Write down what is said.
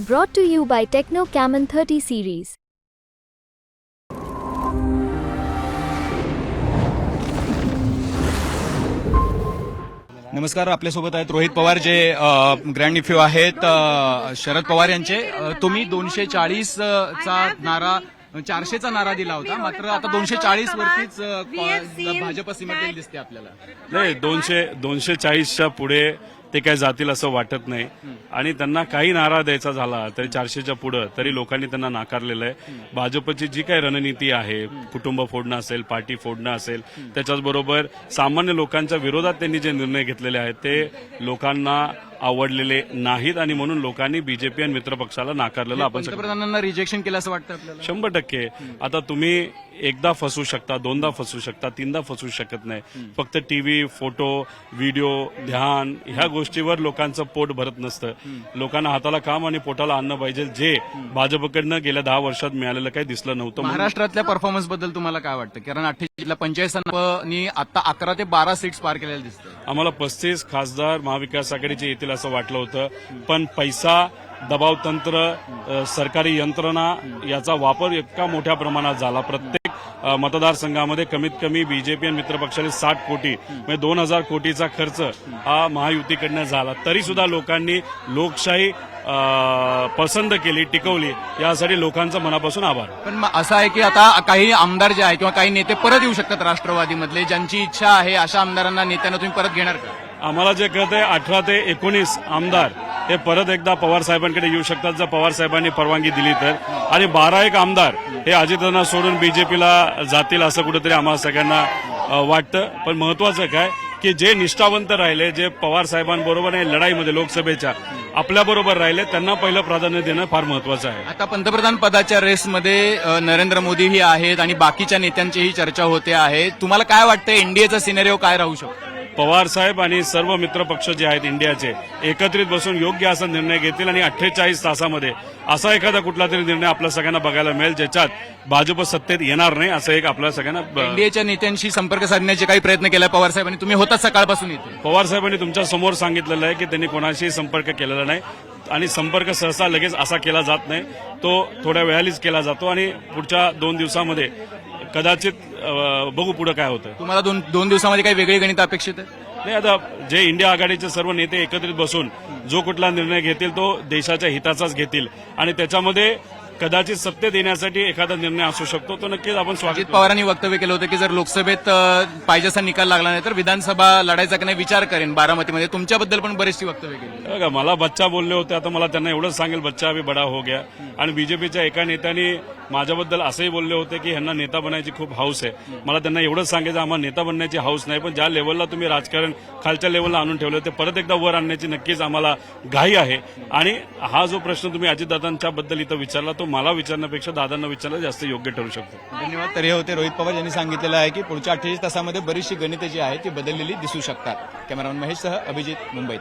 Brought to you by Techno Camon 30 series. नमस्कार आपल्यासोबत आहेत रोहित पवार जे ग्रँड निफ्यू आहेत अ, शरद पवार यांचे. अ, तुम्ही दोनशे चाळीस चा नारा चारशेचा नारा दिला होता. मात्र आता दोनशे चाळीस वरतीच अ, भाजप सिमेंटेड दिसते आपल्याला. नाही दोनशे दोनशे चाळीसच्या पुढे ते काय जातील असं वाटत नाही. आणि त्यांना काही नारा द्यायचा झाला तरी चारशेच्या पुढं तरी लोकांनी त्यांना नाकारलेलं आहे. भाजपची जी काही रणनीती आहे कुटुंब फोडणं असेल पार्टी फोडणं असेल त्याच्याच बरोबर सामान्य लोकांच्या विरोधात त्यांनी जे निर्णय घेतलेले आहेत ते लोकांना आवडलेले नाहीत आणि म्हणून लोकांनी बीजेपी आणि मित्रपक्षाला नाकारलेलं आपण सगळं पंतप्रधानांना रिजेक्शन केलं असं वाटतं शंभर टक्के. आता तुम्ही एकदा फसू शकता दोनदा फसू शकता तीनदा फसू शकत नाही. फक्त टीव्ही फोटो व्हिडिओ ध्यान ह्या गोष्टीवर लोकांचं पोट भरत नसतं. लोकांना हाताला काम आणि पोटाला आणणं पाहिजे. जे भाजपकडनं गेल्या दहा वर्षात मिळालेलं काही दिसलं नव्हतं. महाराष्ट्रातल्या परफॉर्मन्सबद्दल तुम्हाला काय वाटतं? कारण अठ्ठेचाळीसला पंचायत आता अकरा ते बारा सीट्स पार केलेल्या दिसतात आम्हाला पस्तीस खासदार महाविकास आघाडीचे येतील असं वाटलं होतं. पण पैसा दबाव तंत्र अ, सरकारी यंत्रणा याचा वापर इतका मोठ्या प्रमाणात झाला. प्रत्येक मतदारसंघामध्ये कमीत कमी बीजेपी आणि मित्रपक्षाने साठ कोटी म्हणजे दोन हजार कोटीचा खर्च हा महायुतीकडनं झाला. तरी सुद्धा लोकांनी लोकशाही पसंत केली टिकवली. यासाठी लोकांचा मनापासून आभार. पण असं आहे की आता काही आमदार जे आहे किंवा काही नेते परत येऊ शकतात राष्ट्रवादीमधले ज्यांची इच्छा आहे अशा आमदारांना नेत्यांना तुम्ही परत घेणार का? आम्हाला जे कळत आहे अठरा ते एकोणीस आमदार हे परत एकदा पवार साहेबांकडे येऊ शकतात. जर पवार साहेबांनी परवानगी दिली तर. आणि बारा एक आमदार हे अजितांना सोडून बीजेपीला जातील असं कुठेतरी आम्हाला सगळ्यांना वाटतं. पण महत्वाचं काय? की जे निष्ठावंत राहिले जे पवार साहेबांबरोबर आहे लढाईमध्ये लोकसभेच्या आपल्याबरोबर राहिले त्यांना पहिलं प्राधान्य देणं फार महत्वाचं आहे. आता पंतप्रधान पदाच्या रेसमध्ये नरेंद्र मोदीही आहेत आणि बाकीच्या नेत्यांचीही चर्चा होते आहे. तुम्हाला काय वाटतं एनडीएचा सिनेरिओ काय राहू शकतो? पवार साहेब आणि सर्व मित्र पक्ष जे आहेत इंडियाचे एकत्रित बसून योग्य असा निर्णय घेतील आणि अठ्ठेचाळीस तासामध्ये असा एखादा कुठला तरी निर्णय आपल्या सगळ्यांना बघायला मिळेल ज्याच्यात भाजप सत्तेत येणार नाही असं एक आपल्या सगळ्यांना एनडीएच्या नेत्यांशी संपर्क साधण्याचे काही प्रयत्न केला पवार साहेबांनी. तुम्ही होता सकाळपासून इथे. पवार साहेबांनी तुमच्यासमोर सांगितलेलं आहे की त्यांनी कोणाशीही संपर्क केलेला नाही आणि संपर्क सहसा लगेच असा केला जात नाही तो थोड्या वेळालीच केला जातो आणि पुढच्या दोन दिवसामध्ये कदाचित बघू पुढे काय होतं. तुम्हाला दोन दोन दिवसामध्ये काही वेगळी गणित अपेक्षित आहे? नाही आता जे इंडिया आघाडीचे सर्व नेते एकत्रित बसून जो कुठला निर्णय घेतील तो देशाच्या हिताचाच घेतील. आणि त्याच्यामध्ये कदाचित सत्तेत येण्यासाठी एखादा निर्णय असू शकतो. तो नक्कीच आपण स्वागत. पवारांनी वक्तव्य केलं होतं की जर लोकसभेत पाहिजे असा निकाल लागला नाही तर विधानसभा लढायचा की नाही विचार करेन बारामतीमध्ये. तुमच्याबद्दल पण बरीचशी वक्तव्य केली बघा मला बच्चा बोलले होते. आता मला त्यांना एवढंच सांगेल बच्चा अभि बडा हो गया. आणि बीजेपीच्या एका नेत्याने माझ्याबद्दल असंही बोलले होते की ह्यांना नेता बनायची खूप हाऊस आहे. मला त्यांना एवढंच सांगायचं आम्हाला नेता बनण्याची हाऊस नाही पण ज्या लेवलला तुम्ही राजकारण खालच्या लेवलला आणून ठेवलं ते परत एकदा वर आणण्याची नक्कीच आम्हाला घाई आहे. आणि हा जो प्रश्न तुम्ही अजितदादांच्या बद्दल इथं विचारला तो मला विचारण्यापेक्षा दादांना विचारलं जास्त योग्य ठरू शकतो. धन्यवाद. तर हे होते रोहित पवार यांनी सांगितलेलं आहे की पुढच्या अठ्ठेचाळीस तासामध्ये बरीचशी गणिते जी आहे ती बदललेली दिसू शकतात. कॅमेरामन महेशसह अभिजित मुंबईत.